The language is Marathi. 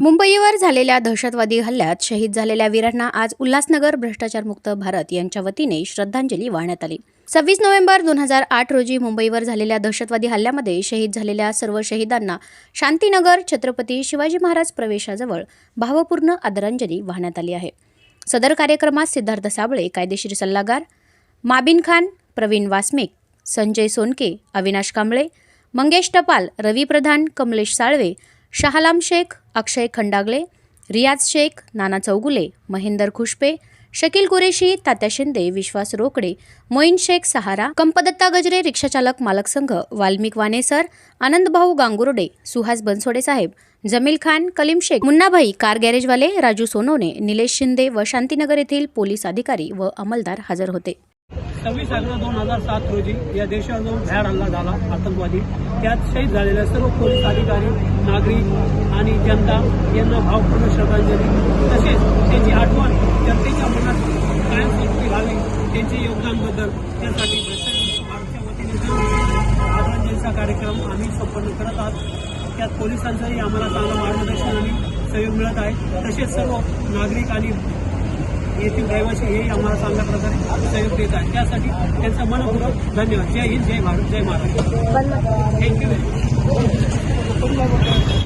मुंबईवर झालेल्या दहशतवादी हल्ल्यात शहीद झालेल्या वीरांना आज उल्हासनगर भ्रष्टाचारमुक्त भारत यांच्या वतीने श्रद्धांजली वाहण्यात आली. सव्वीस नोव्हेंबर दोन हजार आठ रोजी मुंबईवर झालेल्या दहशतवादी हल्ल्यामध्ये शहीद झालेल्या सर्व शहीदांना शांतीनगर छत्रपती शिवाजी महाराज प्रवेशाजवळ भावपूर्ण आदरांजली वाहण्यात आली आहे. सदर कार्यक्रमात सिद्धार्थ साबळे कायदेशीर सल्लागार माबिन खान प्रवीण वासमिक संजय सोनके अविनाश कांबळे मंगेश टपाल रवी प्रधान कमलेश साळवे शहालाम शेख अक्षय खंडागळे रियाज शेख नाना चौगुले महेंदर खुशपे शकील कुरेशी तात्या शिंदे विश्वास रोकडे मोईन शेख सहारा कंपदत्ता गजरे रिक्षाचालक मालक संघ वाल्मिक वानेसर आनंदभाऊ गांगुर्डे सुहास बनसोडे साहेब जमील खान कलीम शेख मुन्नाभाई कार गॅरेजवाले राजू सोनवणे निलेश शिंदे व शांतीनगर येथील पोलीस अधिकारी व अंमलदार हजर होते. सव्वीस अकरा दोन हजार सात रोजी या देशावर जो भ्याड हल्ला झाला आतंकवादी. त्यात शहीद झालेल्या सर्व पोलीस अधिकारी नागरिक आणि जनता यांना भावपूर्ण श्रद्धांजली. तसेच त्यांची आठवण जनतेच्या मनात कायमस्वरूपी व्हावी त्यांचे योगदानबद्दल त्यासाठी भ्रष्टाचार वतीने आदरांजलीचा कार्यक्रम आम्ही संपन्न करत आहोत. त्यात पोलिसांचंही आम्हाला चांगलं मार्गदर्शन आणि सहयोग मिळत आहे. तसेच सर्व नागरिक आणि येथील रहिवासी हेही आम्हाला चांगल्या प्रकारे सहयोग देत आहेत त्यासाठी त्यांचा मनपूर्वक धन्यवाद. जय हिंद जय भारत जय महाराष्ट्र. Thank you